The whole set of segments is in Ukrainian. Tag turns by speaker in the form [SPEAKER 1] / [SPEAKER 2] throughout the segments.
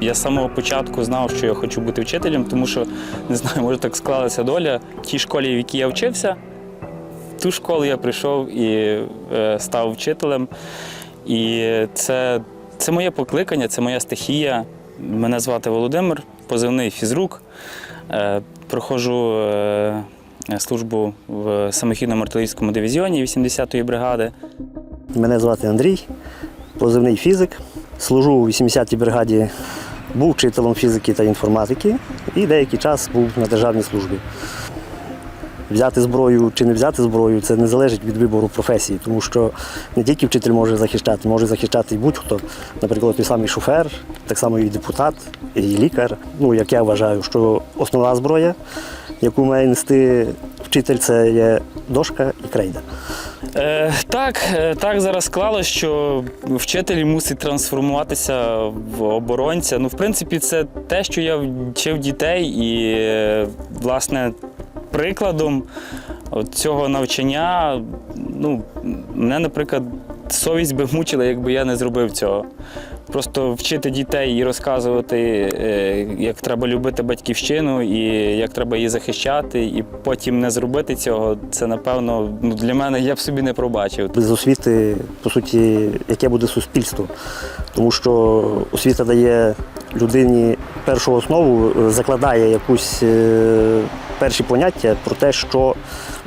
[SPEAKER 1] Я з самого початку знав, що я хочу бути вчителем, тому що не знаю, може так склалася доля. В тій школі, в якій я вчився, в ту школу я прийшов і е, став вчителем. І це це моє покликання, це моя стихія. Мене звати Володимир, позивний фізрук. Е, проходжу е, службу в самохідному артилерійському дивізіоні 80-ї бригади.
[SPEAKER 2] Мене звати Андрій, позивний фізик. Служу у 80-й бригаді, був вчителем фізики та інформатики і деякий час був на державній службі. Взяти зброю чи не взяти зброю це не залежить від вибору професії, тому що не тільки вчитель може захищати, може захищати і будь-хто. Наприклад, той самий шофер, так само і депутат, і лікар. Ну, як я вважаю, що основна зброя, яку має нести вчитель, це є дошка і крейда.
[SPEAKER 1] Е, так, е, так зараз склалося, що вчитель мусить трансформуватися в оборонця. Ну, в принципі, це те, що я вчив дітей, і власне прикладом цього навчання, ну, мене, наприклад, совість би мучила, якби я не зробив цього. Просто вчити дітей і розказувати, е, як треба любити батьківщину і як треба її захищати, і потім не зробити цього, це напевно ну, для мене я б собі не пробачив.
[SPEAKER 2] Без освіти, по суті, яке буде суспільство. Тому що освіта дає людині першу основу, е, закладає якусь е, перші поняття про те, що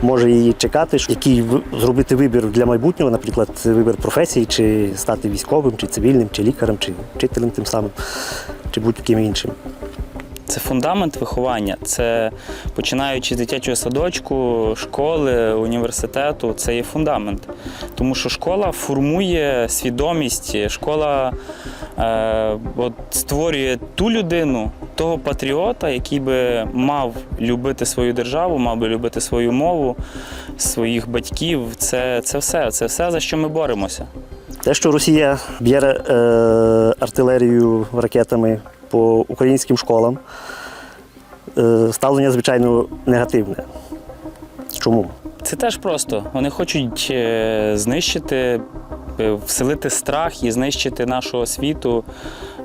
[SPEAKER 2] може її чекати, який зробити вибір для майбутнього, наприклад, вибір професії, чи стати військовим, чи цивільним, чи лікарем, чи вчителем тим самим, чи будь-яким іншим.
[SPEAKER 1] Це фундамент виховання. Це починаючи з дитячого садочку, школи, університету, це є фундамент. Тому що школа формує свідомість, школа е, от, створює ту людину, того патріота, який би мав любити свою державу, мав би любити свою мову, своїх батьків. Це, це все, це все, за що ми боремося.
[SPEAKER 2] Те, що Росія б'є е, артилерію ракетами по українським школам, е, ставлення, звичайно, негативне. Чому?
[SPEAKER 1] Це теж просто. Вони хочуть е, знищити, вселити страх і знищити нашу освіту.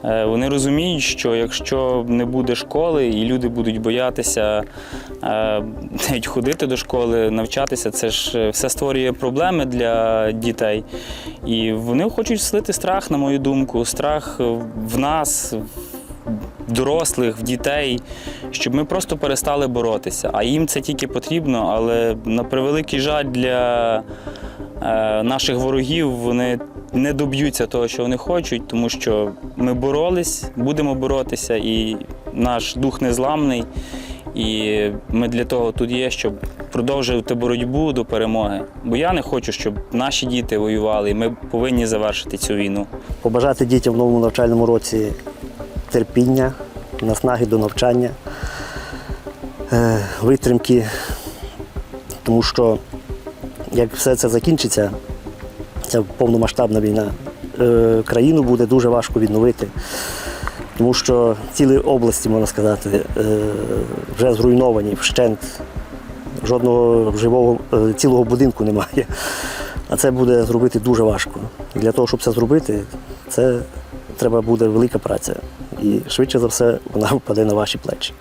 [SPEAKER 1] Е, Вони розуміють, що якщо не буде школи і люди будуть боятися е, навіть ходити до школи, навчатися, це ж е, все створює проблеми для дітей. І вони хочуть вселити страх, на мою думку, страх в нас, дорослих, в дітей, щоб ми просто перестали боротися. А їм це тільки потрібно, але на превеликий жаль для наших ворогів вони не доб'ються того, що вони хочуть, тому що ми боролись, будемо боротися, і наш дух незламний. І ми для того тут є, щоб продовжувати боротьбу до перемоги. Бо я не хочу, щоб наші діти воювали, і ми повинні завершити цю війну.
[SPEAKER 2] Побажати дітям в новому навчальному році терпіння, наснаги до навчання, е, витримки, тому що як все це закінчиться, ця повномасштабна війна, е, країну буде дуже важко відновити. Тому що цілі області, можна сказати, е, вже зруйновані вщент. Жодного живого е, цілого будинку немає. А це буде зробити дуже важко. І для того, щоб це зробити, це треба буде велика праця. І швидше за все вона впаде на ваші плечі.